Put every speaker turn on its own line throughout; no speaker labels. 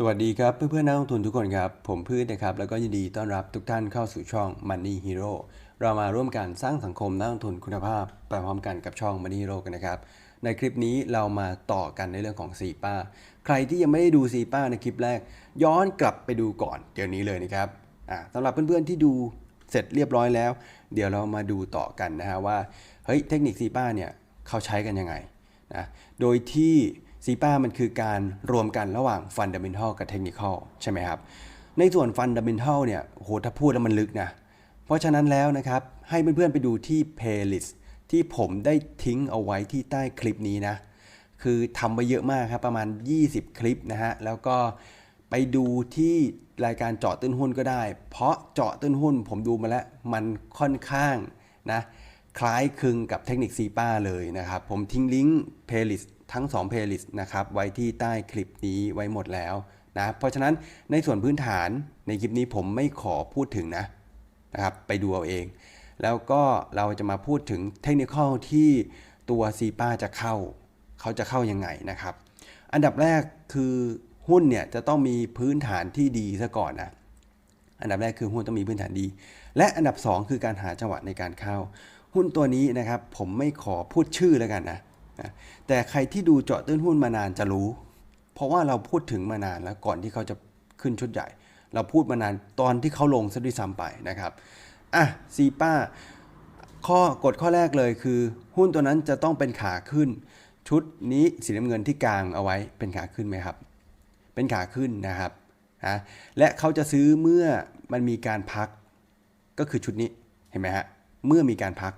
สวัสดีครับเพื่อนๆนักลงทุนทุกคนครับ ผมพืชนะครับ แล้วก็ยินดีต้อนรับทุกท่านเข้าสู่ช่อง Money Hero เรามาร่วมกันสร้างสังคมนักลงทุนคุณภาพไปพร้อมกันกับช่อง Money Hero กันนะครับ ในคลิปนี้เรามาต่อกันในเรื่องของสีป้า ใครที่ยังไม่ได้ดูสีป้าในคลิปแรก ย้อนกลับไปดูก่อนเดี๋ยวนี้เลยนะครับสำหรับเพื่อนๆที่ดูเสร็จเรียบร้อยแล้ว เดี๋ยวเรามาดูต่อกันนะฮะว่าเฮ้ยเทคนิคสีป้าเนี่ยเขาใช้กันยังไงนะโดยที่ ซีป้ามันคือการรวมกันระหว่างฟันดัมเบลทัลกับเทคนิคอลใช่ไหมครับ ในส่วนฟันดัมเบลทัลเนี่ยโหถ้าพูดแล้วมันลึกนะ เพราะฉะนั้นแล้วนะครับ ให้เพื่อนๆไปดูที่ playlist ที่ผมได้ทิ้งเอาไว้ที่ใต้คลิปนี้นะ คือทำไปเยอะมากครับ ประมาณ 20 คลิปนะฮะ แล้วก็ไปดูที่รายการเจาะตื้นหุ้นก็ได้ เพราะเจาะตื้นหุ้นผมดูมาแล้ว มันค่อนข้างนะคล้ายคลึงกับเทคนิคซีป้าเลยนะครับ ผมทิ้งลิงก์ playlist ทั้ง2 playlist นะครับไว้ที่ใต้คลิปนี้ไว้หมดแล้วนะเพราะฉะนั้นในส่วนพื้นฐานในคลิปนี้ผมไม่ขอพูดถึงนะนะครับไปดูเอาเอง แล้วก็เราจะมาพูดถึงเทคนิคที่ตัวซีป้าจะเข้า เขาจะเข้ายังไงนะครับ อันดับแรกคือหุ้นเนี่ยจะต้องมีพื้นฐานที่ดีซะก่อนนะอันดับแรกคือหุ้นต้องมีพื้นฐานดี และอันดับ 2 คือการหาจังหวะในการเข้า หุ้นตัวนี้นะครับผมไม่ขอพูดชื่อแล้วกันนะ นะแต่ใครที่ดูเจาะตื้นหุ้นมานานจะรู้ เพราะว่าเราพูดถึงมานานแล้วก่อนที่เขาจะขึ้นชุดใหญ่ เราพูดมานานตอนที่เขาลงซะด้วยซ้ำไปนะครับอะซีป้าข้อกฎข้อแรกเลยคือ หุ้นตัวนั้นจะต้องเป็นขาขึ้น ชุดนี้สีน้ำเงินที่กลางเอาไว้เป็นขาขึ้นไหมครับ เป็นขาขึ้นนะครับนะและเขาจะซื้อเมื่อมันมีการพักก็คือชุดนี้เห็นไหมฮะเมื่อมีการพัก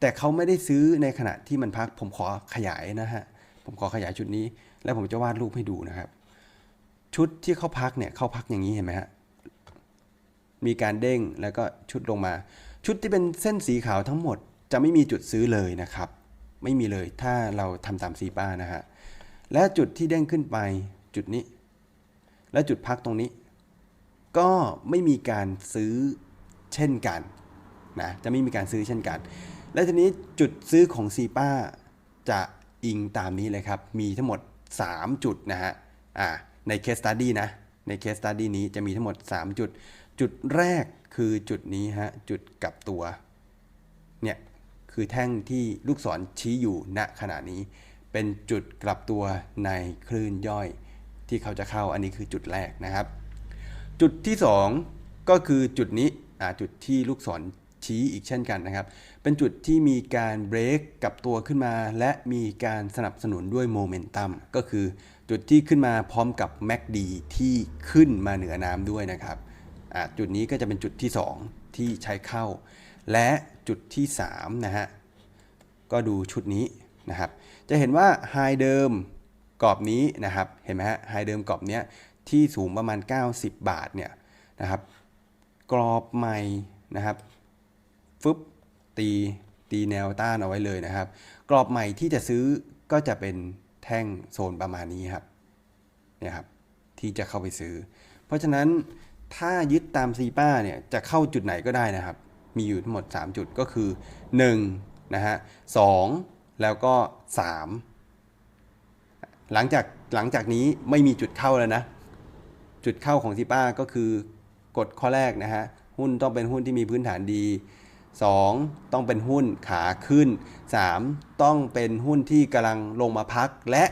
แต่เขาไม่ได้ซื้อในขณะที่มันพัก ผมขอขยายนะฮะ ผมขอขยายชุดนี้ แล้วผมจะวาดรูปให้ดูนะครับ ชุดที่เขาพักเนี่ยเขาพักอย่างนี้เห็นไหมฮะ มีการเด้งแล้วก็ชุดลงมา ชุดที่เป็นเส้นสีขาวทั้งหมด จะไม่มีจุดซื้อเลยนะครับ ไม่มีเลยถ้าเราทำตามซีป้านะฮะ และจุดที่เด้งขึ้นไปจุดนี้ และจุดพักตรงนี้ ก็ไม่มีการซื้อเช่นกันนะ จะไม่มีการซื้อเช่นกัน และทีนี้จุดซื้อของซีป้าจะอิงตามนี้เลยครับ มีทั้งหมด 3 จุดนะฮะอ่าในเคสตัดดี้นะ ในเคสตัดดี้นี้จะมีทั้งหมด 3 จุด จุดแรกคือจุดนี้ฮะ จุดกลับตัว เนี่ยคือแท่งที่ลูกศรชี้อยู่ณขณะนี้ เป็นจุดกลับตัวในคลื่นย่อย ที่เขาจะเข้าอันนี้คือจุดแรกนะครับ จุดที่ 2 ก็คือจุดนี้จุดที่ลูกศร ชี้อีกเช่นกันนะครับ เป็นจุดที่มีการเบรกกับตัวขึ้นมา และมีการสนับสนุนด้วยโมเมนตัมก็คือจุดที่ขึ้นมาพร้อมกับ MACD ที่ขึ้นมาเหนือน้ำด้วยนะครับจุดนี้ก็จะเป็นจุดที่ 2 ที่ใช้เข้า และจุดที่3นะฮะก็ดูชุดนี้นะครับ จะเห็นว่าไฮเดิมกรอบนี้นะครับเห็นไหมฮะไฮเดิมกรอบเนี้ยที่สูงประมาณ 90 บาทเนี่ยนะครับกรอบใหม่นะครับ ฟึบตีตีแนวต้านเอาไว้เลยนะครับ กรอบใหม่ที่จะซื้อก็จะเป็นแท่งโซนประมาณนี้ครับเนี่ยครับที่จะเข้าไปซื้อ เพราะฉะนั้นถ้ายึดตามซีป้าเนี่ยจะเข้าจุดไหนก็ได้นะครับ มีอยู่ทั้งหมด 3 จุดก็คือ1นะฮะ2แล้วก็ 3 หลังจากหลังจากนี้ไม่มีจุดเข้าแล้วนะ จุดเข้าของซีป้าก็คือกฎข้อแรกนะฮะหุ้นต้องเป็นหุ้นที่มีพื้นฐานดี 2. ต้องเป็นหุ้นขาขึ้น 3. ต้องเป็นหุ้นที่กำลังลงมาพักและ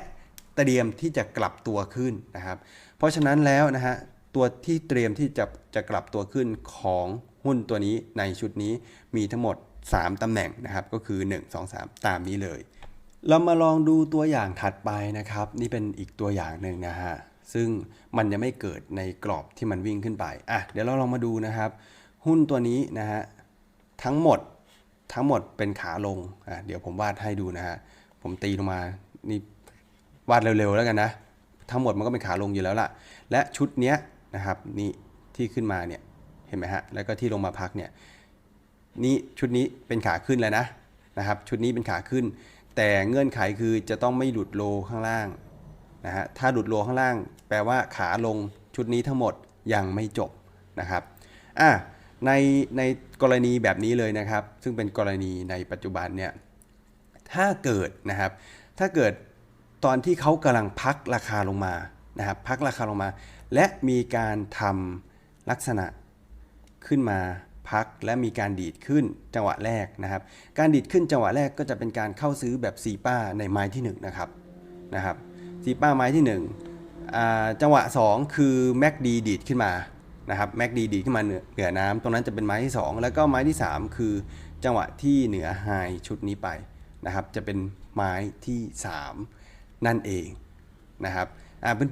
เตรียมที่จะกลับตัวขึ้นนะครับ เพราะฉะนั้นแล้วนะฮะตัวที่เตรียมที่จะจะกลับตัวขึ้นของหุ้นตัวนี้ในชุดนี้มีทั้งหมด 3 ตำแหน่งนะครับก็คือ 1 2 3 ตามนี้เลย เรามาลองดูตัวอย่างถัดไปนะครับ นี่เป็นอีกตัวอย่างหนึ่งนะฮะซึ่งมันจะไม่เกิดในกรอบที่มันวิ่งขึ้นไปอะเดี๋ยวเราลองมาดูนะครับ หุ้นตัวนี้นะฮะ ทั้งหมดทั้งหมดเป็นขาลงอะเดี๋ยวผมวาดให้ดูนะฮะผมตีลงมานี่วาดเร็วๆแล้วกันนะ ทั้งหมดมันก็เป็นขาลงอยู่แล้วล่ะ และชุดเนี้ยนะครับนี่ที่ขึ้นมาเนี่ยเห็นไหมฮะแล้วก็ที่ลงมาพักเนี่ยนี่ชุดนี้เป็นขาขึ้นแล้วนะนะครับ ชุดนี้เป็นขาขึ้น แต่เงื่อนไขคือจะต้องไม่หลุดโลข้างล่างนะฮะถ้าหลุดโลข้างล่าง แปลว่าขาลงชุดนี้ทั้งหมดยังไม่จบนะครับอะ ในในกรณีแบบนี้เลยนะครับ ซึ่งเป็นกรณีในปัจจุบันเนี่ยถ้าเกิดนะครับ ถ้าเกิดตอนที่เขากำลังพักราคาลงมานะครับ พักราคาลงมา และมีการทำลักษณะขึ้นมาพักและมีการดีดขึ้นจังหวะแรกนะครับ การดีดขึ้นจังหวะแรกก็จะเป็นการเข้าซื้อแบบซีป้าในไม้ที่1นงนะครับนะครับซีป้าไม้ที่1อ่าจังหวะ 2 คือแม็กดีดีดขึ้นมา นะครับแม็กดีดีขึ้นมาเหนือเหนือน้ำตรงนั้นจะเป็นไม้ที่ 2 แล้วก็ไม้ที่ 3 คือจังหวะที่เหนือไฮชุดนี้ไปนะครับจะเป็นไม้ที่ 3 นั่นเองนะครับ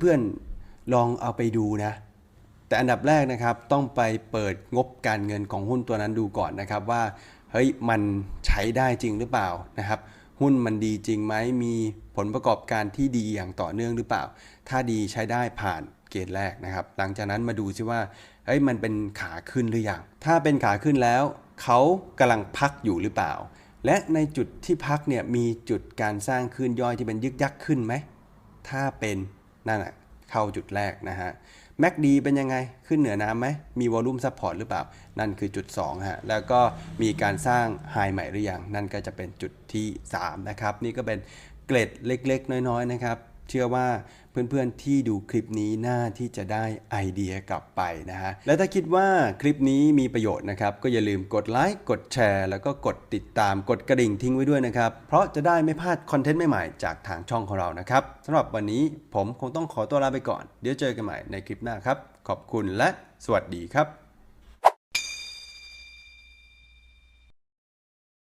เพื่อนๆลองเอาไปดูนะแต่อันดับแรกนะครับต้องไปเปิดงบการเงินของหุ้นตัวนั้นดูก่อนนะครับว่าเฮ้ยมันใช้ได้จริงหรือเปล่านะครับหุ้นมันดีจริงไหมมีผลประกอบการที่ดีอย่างต่อเนื่องหรือเปล่า ถ้าดีใช้ได้ผ่าน เกณฑ์แรกนะครับ หลังจากนั้นมาดูซิว่าเฮ้ยมันเป็นขาขึ้นหรือยังถ้าเป็นขาขึ้นแล้วเขากำลังพักอยู่หรือเปล่า และในจุดที่พักเนี่ยมีจุดการสร้างขึ้นย่อยที่เป็นยึกยักขึ้นไหมถ้าเป็นนั่นแหะเข้าจุดแรกนะฮะแม็กดีเป็นยังไงขึ้นเหนือน้ำไหมมีวอลลุ่มซัพพอร์ตหรือเปล่า นั่นคือจุด2ฮะแล้วก็มีการสร้างไฮใหม่หรือยังนั่นก็จะเป็นจุดที่ 3 นะครับ นี่ก็เป็นเกร็ดเล็กๆ น้อยๆ นะครับ เชื่อว่าเพื่อนๆที่ดูคลิปนี้น่าที่จะได้ไอเดียกลับไปนะฮะ และถ้าคิดว่าคลิปนี้มีประโยชน์นะครับ ก็อย่าลืมกดไลค์ กดแชร์ แล้วก็กดติดตาม กดกระดิ่งทิ้งไว้ด้วยนะครับ เพราะจะได้ไม่พลาดคอนเทนต์ใหม่ๆ จากทางช่องของเรานะครับสำหรับวันนี้ผมคงต้องขอตัวลาไปก่อน เดี๋ยวเจอกันใหม่ในคลิปหน้าครับ ขอบคุณและสวัสดีครับ